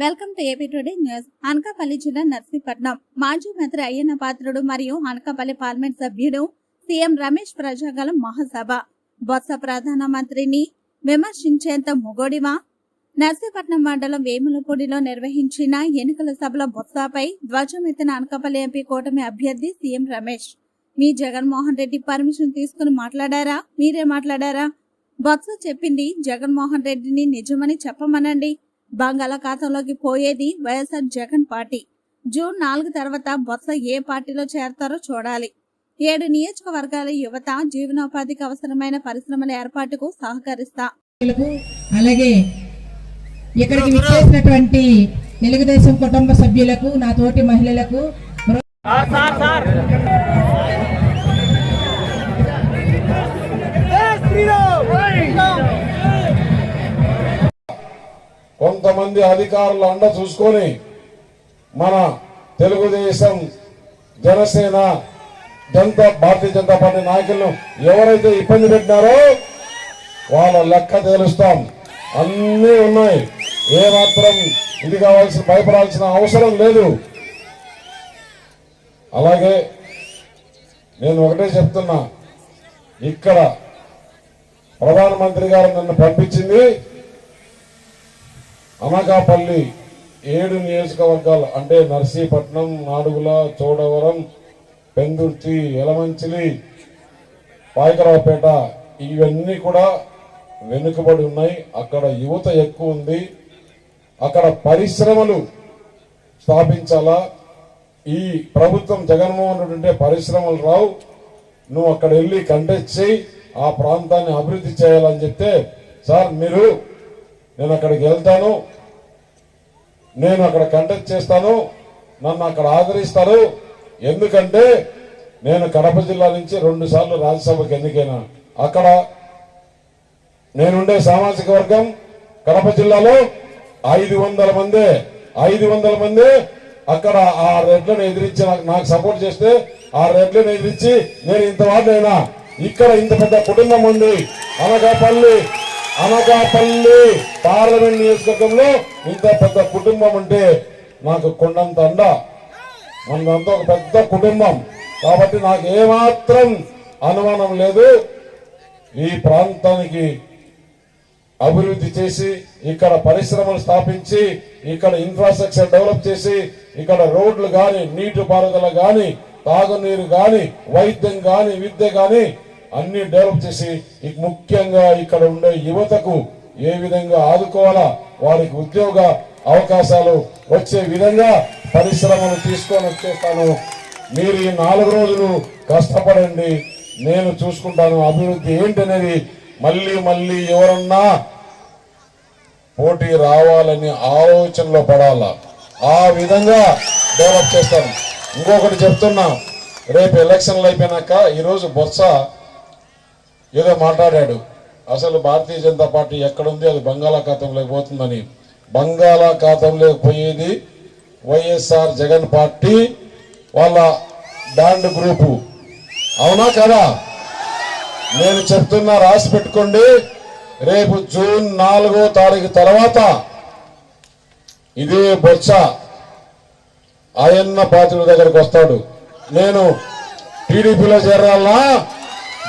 Welcome to AP today news. Anakapalli జిల్లా నర్సీపట్నం. మాజీ మంత్రి అయ్యన్న పాత్రుడు మరియు అనకాపల్లి పార్లమెంట్ సభ్యుడు సీఎం రమేష్ ప్రజాగలం మహాసభ. బొత్స ప్రధానమంత్రిని విమర్శించేంత మొగోడివా? నర్సీపట్నం మండలం వేములపూడిలో నిర్వహించిన ఎన్నికల సభలో బొత్సపై ధ్వజమెత్తిన అనకాపల్లి ఎంపీ కూటమి అభ్యర్థి సీఎం రమేష్. మీ జగన్మోహన్ రెడ్డి పర్మిషన్ తీసుకుని మాట్లాడారా? మీరే మాట్లాడారా? బొత్స చెప్పింది జగన్మోహన్ రెడ్డిని నిజమని చెప్పమనండి. బంగాళాఖాతంలోకి పోయేది వైఎస్ఆర్ జగన్ పార్టీ. జూన్ నాలుగు తర్వాత బొత్స ఏ పార్టీలో చేరతారో చూడాలి. ఏడు నియోజకవర్గాల యువత జీవనోపాధికి అవసరమైన పరిశ్రమల ఏర్పాటుకు సహకరిస్తా. అలాగే ఇక్కడికి విచ్చేసినటువంటి తెలుగుదేశం కుటుంబ సభ్యులకు నా తోటి మహిళలకు మంది అధికారుల అండ చూసుకొని మన తెలుగుదేశం జనసేన జనతా భారతీయ జనతా పార్టీ నాయకులను ఎవరైతే ఇబ్బంది పెట్టినారో వాళ్ళ లెక్క తేలుస్తాం. అన్నీ ఉన్నాయి. ఏ మాత్రం ఇది కావాల్సిన భయపడాల్సిన అవసరం లేదు. అలాగే నేను ఒకటే చెప్తున్నా. ఇక్కడ ప్రధానమంత్రి గారు నన్ను పంపించింది అనకాపల్లి ఏడు నియోజకవర్గాలు అంటే నర్సీపట్నం నాడుగుల చోడవరం పెందుర్తి ఎలమంచిలి పాయకరావుపేట ఇవన్నీ కూడా వెనుకబడి ఉన్నాయి. అక్కడ యువత ఎక్కువ ఉంది. అక్కడ పరిశ్రమలు స్థాపించాలా? ఈ ప్రభుత్వం జగన్మోహన్ రెడ్డి అంటే పరిశ్రమలు రావు. నువ్వు అక్కడ వెళ్ళి కంటెస్ట్ చేయి. ఆ ప్రాంతాన్ని అభివృద్ధి చేయాలని చెప్తే సార్ మీరు నేను అక్కడికి వెళ్తాను. నేను అక్కడ కంటెక్ట్ చేస్తాను. నన్ను అక్కడ ఆదరిస్తారు. ఎందుకంటే నేను కడప జిల్లా నుంచి రెండు సార్లు రాజ్యసభకు ఎన్నికైనా. అక్కడ నేనుండే సామాజిక వర్గం కడప జిల్లాలో ఐదు వందల మంది ఐదు వందల మంది అక్కడ ఆ రెడ్లను ఎదిరించి నాకు- నాకు సపోర్ట్ చేస్తే ఆ రెడ్లను ఎదిరించి నేను ఇంతవాడినైనా ఇక్కడ ఇంత పెద్ద కుటుంబం ఉంది. అనకాపల్లి అనకాపల్లి పార్లమెంట్ నియోజకవర్గంలో ఇంత పెద్ద కుటుంబం అంటే నాకు కొండంత అండ. మనంతా ఒక పెద్ద కుటుంబం. కాబట్టి నాకు ఏమాత్రం అనుమానం లేదు. ఈ ప్రాంతానికి అభివృద్ధి చేసి ఇక్కడ పరిశ్రమలు స్థాపించి ఇక్కడ ఇన్ఫ్రాస్ట్రక్చర్ డెవలప్ చేసి ఇక్కడ రోడ్లు కానీ నీటి పారుదల తాగునీరు కానీ వైద్యం కానీ విద్య కానీ అన్ని డెవలప్ చేసి ముఖ్యంగా ఇక్కడ ఉండే యువతకు ఏ విధంగా ఆదుకోవాలా వారికి ఉద్యోగ అవకాశాలు వచ్చే విధంగా పరిశ్రమలు తీసుకొని వచ్చేస్తాను. మీరు ఈ నాలుగు రోజులు కష్టపడండి నేను చూసుకుంటాను అభివృద్ధి ఏంటనేది. మళ్ళీ మళ్ళీ ఎవరన్నా పోటీ రావాలని ఆలోచనలో పడాలా? ఆ విధంగా డెవలప్ చేస్తాను. ఇంకొకటి చెప్తున్నా రేపు ఎలక్షన్లు అయిపోయినాక ఈరోజు బొత్స ఏదో మాట్లాడాడు. అసలు భారతీయ జనతా పార్టీ ఎక్కడుంది? అది బంగాళాఖాతంలోకి పోతుందని. బంగాళాఖాతంలోకి పోయేది వైఎస్ఆర్ జగన్ పార్టీ వాళ్ళ బ్యాండ్ గ్రూపు. అవునా కదా? నేను చెప్తున్నా రాసి పెట్టుకోండి. రేపు జూన్ నాలుగో తారీఖు తర్వాత ఇదే బొత్స ఆయన్న పాత్రుల దగ్గరకు వస్తాడు. నేను టీడీపీలో చేరాలనా?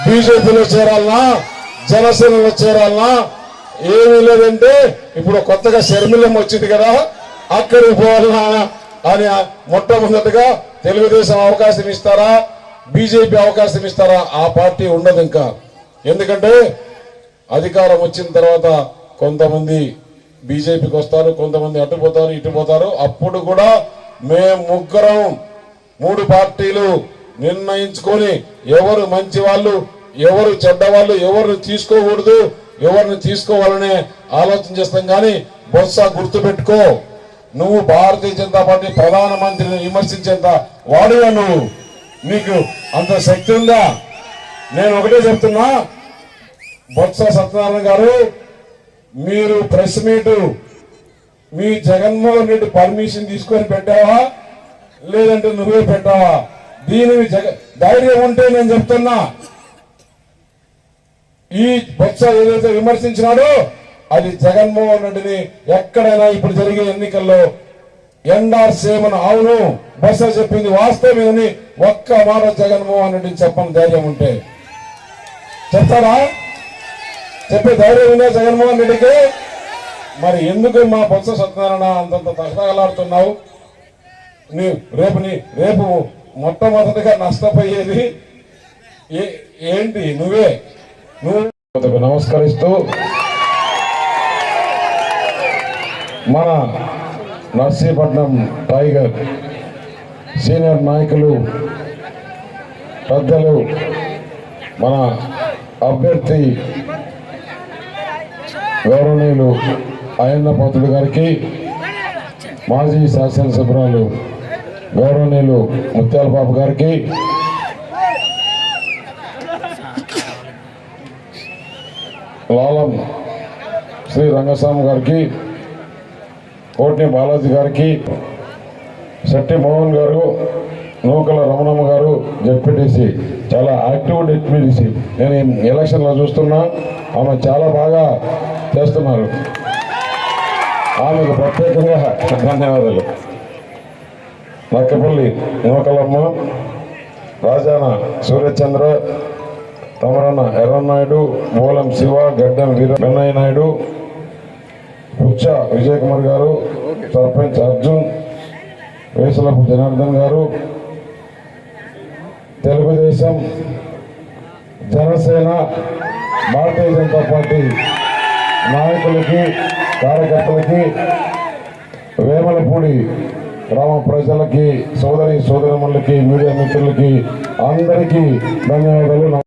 బీజేపీలో చేరాలనా? జనసేనలో చేరాలనా? ఏమీ లేదంటే ఇప్పుడు కొత్తగా శర్మిలం వచ్చింది కదా. అక్కడికి పోవాలన్నా అని మొట్టమొదటిగా తెలుగుదేశం అవకాశం ఇస్తారా? బీజేపీ అవకాశం ఇస్తారా? ఆ పార్టీ ఉండదు ఇంకా. ఎందుకంటే అధికారం వచ్చిన తర్వాత కొంతమంది బీజేపీకి వస్తారు కొంతమంది అటుపోతారు ఇటుపోతారు అప్పుడు కూడా మేము ముగ్గురం మూడు పార్టీలు నిర్ణయించుకొని ఎవరు మంచి వాళ్ళు ఎవరు చెడ్డవాళ్ళు ఎవరిని తీసుకోకూడదు ఎవరిని తీసుకోవాలనే ఆలోచన చేస్తాం కానీ బొత్స గుర్తుపెట్టుకో. నువ్వు భారతీయ జనతా పార్టీ ప్రధానమంత్రిని విమర్శించేంత వాడుగా నువ్వు? నీకు అంత శక్తి ఉందా? నేను ఒకటే చెప్తున్నా. బొత్స సత్యనారాయణ గారు మీరు ప్రెస్ మీట్ మీ జగన్మోహన్ రెడ్డి పర్మిషన్ తీసుకొని పెట్టావా? లేదంటే నువ్వే పెట్టావా? దీని ధైర్యం ఉంటే నేను చెప్తున్నా. ఈ బొత్స ఏదైతే విమర్శించినాడో అది జగన్మోహన్ రెడ్డిని ఎక్కడైనా ఇప్పుడు జరిగే ఎన్నికల్లో ఎన్ఆర్ సేమను అవును బొత్స చెప్పింది వాస్తవమేనని ఒక్క మాట జగన్మోహన్ రెడ్డిని చెప్పని ధైర్యం ఉంటే. చెప్తారా? చెప్పే ధైర్యం ఉందా జగన్మోహన్ రెడ్డికి? మరి ఎందుకు మా బొత్స సత్యనారాయణ అంతంత తగతగలాడుతున్నావు నీ రేపు నీ రేపు మొట్టమొదటిగా నష్టపోయేది ఏ- ఏంటి? నువ్వే. నువ్వు నమస్కరిస్తూ మన నర్సీపట్నం టైగర్ సీనియర్ నాయకులు పెద్దలు మన అభ్యర్థి గౌరవనీయులు అయ్యన్న పాత్రుడు గారికి మాజీ శాసనసభ్యురాలు గౌరవనీయులు ముత్యాల బాబు గారికి. లాలం శ్రీ రంగస్వామి గారికి కోటిని బాలాజీ గారికి శెట్టి మోహన్ గారు నూకల రమణమ్మ గారు జడ్పీటీసీ చాలా యాక్టివ్ డిప్యూటీసీ నేను ఎలక్షన్లో చూస్తున్నా ఆమె చాలా బాగా చేస్తున్నారు. ఆమెకు ప్రత్యేకంగా ధన్యవాదాలు. నక్కపల్లి నూకలమ్మ రాజాన సూర్యచంద్ర తమరన్న ఎర్రనాయుడు మూలం శివ గడ్డం వీర వెన్నయ్య నాయుడు పుచ్చ విజయ్ కుమార్ గారు సర్పంచ్ అర్జున్ వేసలపు జనార్దన్ గారు తెలుగుదేశం జనసేన భారతీయ జనతా పార్టీ నాయకులకి కార్యకర్తలకి వేమలపూడి గ్రామ ప్రజలకి సోదరి సోదరిమణులకి మీడియా మిత్రులకి అందరికీ ధన్యవాదాలు.